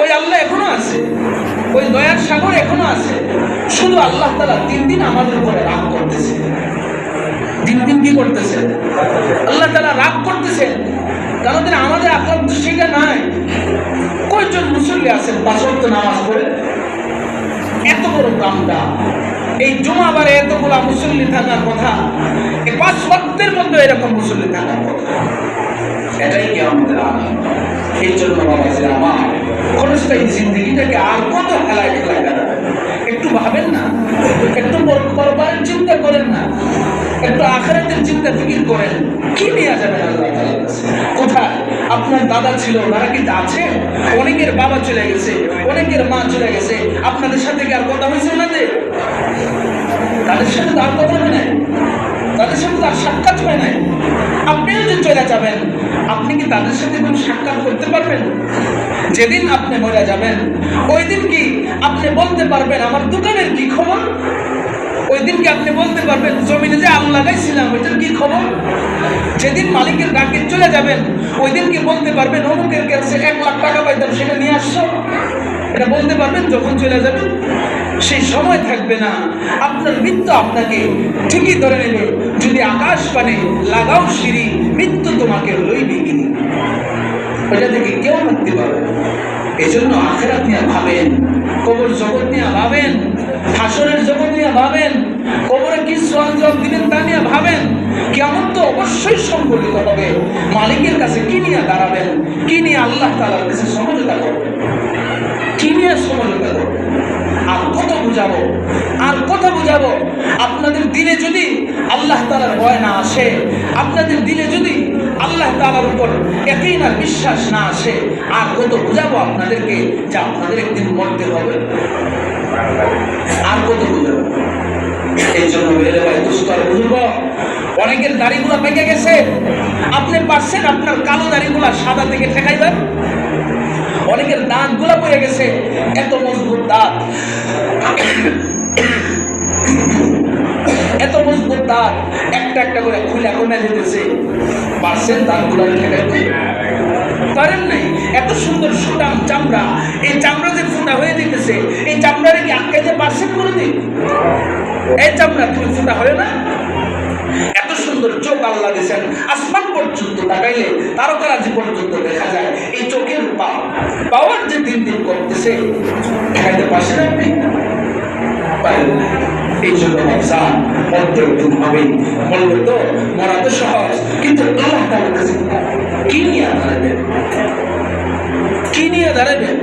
ওই আল্লাহ এখনও আছে। ওই দয়ার সাগর এখনও আছে। শুধু আল্লাহ তালা তিন দিন আমাদের উপরে রাগ করতেছে। দিন দিন কি করতেছে? আল্লাহ তালা রাগ করতেছেন কারণ আমাদের আকলাম সেটা নাই। কয়জন মুসল্লি আছেন পাঁচক্ত নামাজ পড়ে? এত বড় কামটা। এই জমাবারে এতগুলা মুসল্লি থাকার কথা, এই পাঁচ ওয়াক্তের মধ্যে এরকম মুসল্লি থাকার কথা। এটাই কি আমাদের আনন্দ? এই জন্য বাবা ছিল আমার খরচটাই জিন্দগিটাকে আর কত খেলায় খেলায় বেড়াবে একটু ভাবেন না। একটু পর- পরবারের চিন্তা করেন না। একটু আখেরাতের চিন্তা ফিকির করেন। কি নিয়ে কাছে? কোথায়? আপনার দাদা ছিল তারা কি আছে? অনেকের বাবা চলে গেছে, অনেকের মা চলে গেছে। আপনাদের সাথে কি আর কথা হয়েছে ওনাদের? তাদের সাথে তো আর কথা হয় নাই। তাদের সাথে তো আর সাক্ষাৎ হয় নাই। আপনিও যে চলে যাবেন, আপনি কি তাদের সাথে কোনো সাক্ষাৎ করতে পারবেন? যেদিন আপনি মরে যাবেন ওই দিন কি আপনি বলতে পারবেন, আমার দোকানের কি খবর? ওই দিন কি আপনি বলতে পারবেন, জমিনে যে আলু লাগাইছিলাম, ওইটার কি খবর? যেদিন মালিকের ডাকে চলে যাবেন ওই দিন কি বলতে পারবেন, অমুকের কাছে এক লাখ টাকা পাইতাম, সেটা নিয়ে আসছো? এটা বলতে পারবেন, যখন চলে যাবেন, সেই সময় থাকবে না। আপনার মৃত্যু আপনাকে ঠিকই ধরে নেবে। যদি আকাশ পানে লাগাও সিঁড়ি, মৃত্যু তোমাকে লইবে কি ওটা থেকে কেউ মুক্তি পাবে এই জন্য আখেরাত নিয়ে ভাবেন, কবর জগৎ নিয়ে ভাবেন, হাসরের জগৎ নিয়ে ভাবেন, কবরে কি সোয়াল জবাব দিবেন তা নিয়ে ভাবেন। কেমন তো অবশ্যই সংগঠিত হবে। মালিকের কাছে কি নিয়ে দাঁড়াবেন? কি নিয়ে আল্লাহ তালার কাছে সমঝোতা করবেন? কি নিয়ে করবেন আর কত বুঝাবো? আর কত বুঝাবো? আপনাদের দিলে যদি আল্লাহ তালার ভয় না আসে, আপনাদের দিলে যদি আল্লাহ তালার উপর একই না বিশ্বাস না আসে, আর কত বুঝাবো আপনাদেরকে যে আপনাদের একদিন মরতে হবে? আর কত বুঝাবো? এই জন্য বেড়ে ভাই দুস্তর বুঝব অনেকের দাড়িগুলা পেকে গেছে। আপনি পারছেন আপনার কালো দাড়িগুলা সাদা থেকে ঠেকাইবেন অনেকের দাঁতগুলা পড়ে গেছে। এত মজবুত দাঁত। এত মজবুত দাঁত। একটা একটা করে খুলে কমে যেতেছে পারছেন দাঁতগুলা ঠেকাইতে পারেন নাই? এত সুন্দর সুটাম চামড়া। এই চামড়া যে ফুটা হয়ে দিতেছে, এই চামড়ারে কি আটকাইতে পারছেন কোনোদিন? এই চামড়া, তুমি ফুটা হয় না? সুন্দর চোখ আল্লাহ দিয়েছেন। আসমান পর্যন্ত তাকাইলে তারকারাজি পর্যন্ত দেখা যায়, এই চোখের পা পাওয়ার যে দিন দিন করতেছে দেখাইতে পারছেন না। এই জন্য ব্যবসা হবে। তো, মরা তো সহজ, কিন্তু আল্লাহ কি নিয়ে দাঁড়াবেন? কি নিয়ে দাঁড়াবেন?